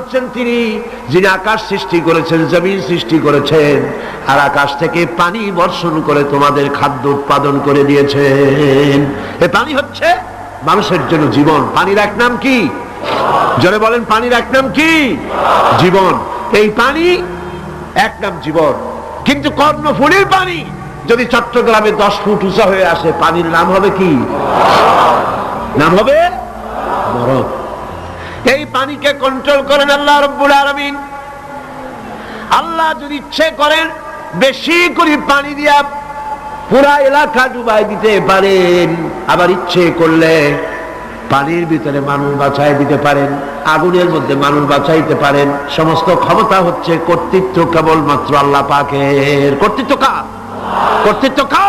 হচ্ছেন তিনি, যিনি আকাশ সৃষ্টি করেছেন, জমিন সৃষ্টি করেছেন, আর আকাশ থেকে পানি বর্ষণ করে তোমাদের খাদ্য উৎপাদন করে দিয়েছেন। এ পানি হচ্ছে মানুষের জন্য জীবন। পানির এক নাম কি? জোরে বলেন, পানির এক নাম কি? জীবন। এই পানি এক নাম জীবন। কিন্তু কর্ণফুলির পানি, যদি চট্টগ্রামে দশ ফুট উঁচা হয়ে আসে, পানির নাম হবে কি? নাম হবে মরদ এই পানিকে কন্ট্রোল করেন আল্লাহ রব্বুল আলমিন। আল্লাহ যদি ইচ্ছে করেন বেশি করে পানি দিয়া পুরা এলাকা ডুবাই দিতে পারেন, আবার ইচ্ছে করলে পানির ভিতরে মানুষ বাঁচাই দিতে পারেন, আগুনের মধ্যে মানুষ বাঁচাইতে পারেন। সমস্ত ক্ষমতা হচ্ছে কর্তৃত্ব কেবলমাত্র আল্লাহ পাকের। কর্তৃত্ব কা কর্তৃত্ব কা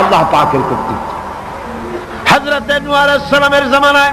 আল্লাহ পাকের কর্তৃত্ব। হাজরত জামানায়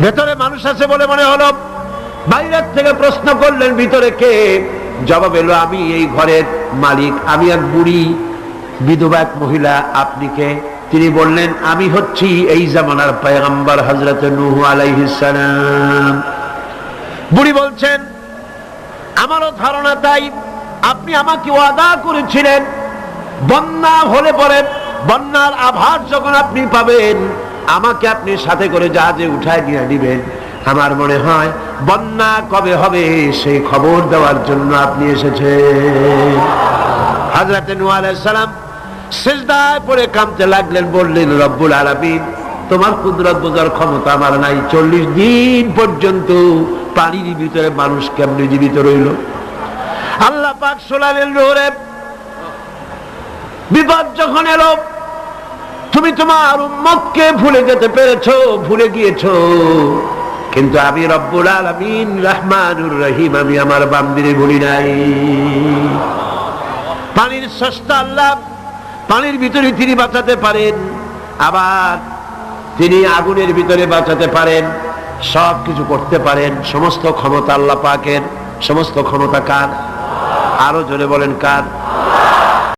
ভেতরে মানুষ আছে বলে মনে হলো। বাইরের থেকে প্রশ্ন করলেন, ভিতরে কে? জবাব এলো, আমি এই ঘরের মালিক, আমি এক বুড়ি, বিধবা এক মহিলা, আপনি কে? তিনি বললেন, আমি হচ্ছি এই জামানার পায়গাম্বার হজরত নুহু আলাইহিসালাম বুড়ি বলছেন, আমারও ধারণা তাই, আপনি আমাকে ওয়াদা করেছিলেন, বন্যা হলে পরে বন্যার আভাস যখন আপনি পাবেন আমাকে আপনি সাথে করে জাহাজে উঠায় নিয়ে দিবেন আমার মনে হয় বন্যা কবে হবে সেই খবর দেওয়ার জন্য আপনি এসেছে হাজরাতে আলাইহিস সালাম পড়ে কামতে লাগলেন, বললেন, রব্বুল আলামিন, তোমার কুদরত বোঝার ক্ষমতা আমার নাই। চল্লিশ দিন পর্যন্ত পানির ভিতরে মানুষ কেমনে জীবিত রইল? আল্লাহ পাক শোনালেন রোহরে বিপদ যখন এলো তুমি তোমার উম্মতকে ভুলে যেতে পেরেছ, ভুলে গিয়েছো। কিন্তু আমি রব্বুল আলামিন রহমানুর রহিম, আমি আমার বান্দিরে ভুলি নাই। পানির সস্তা আল্লাহ, পানির ভিতরে তিনি বাঁচাতে পারেন, আবার তিনি আগুনের ভিতরে বাঁচাতে পারেন, সব কিছু করতে পারেন। সমস্ত ক্ষমতা আল্লাহ পাকের, সমস্ত ক্ষমতা কার? আরও জোরে বলেন কার?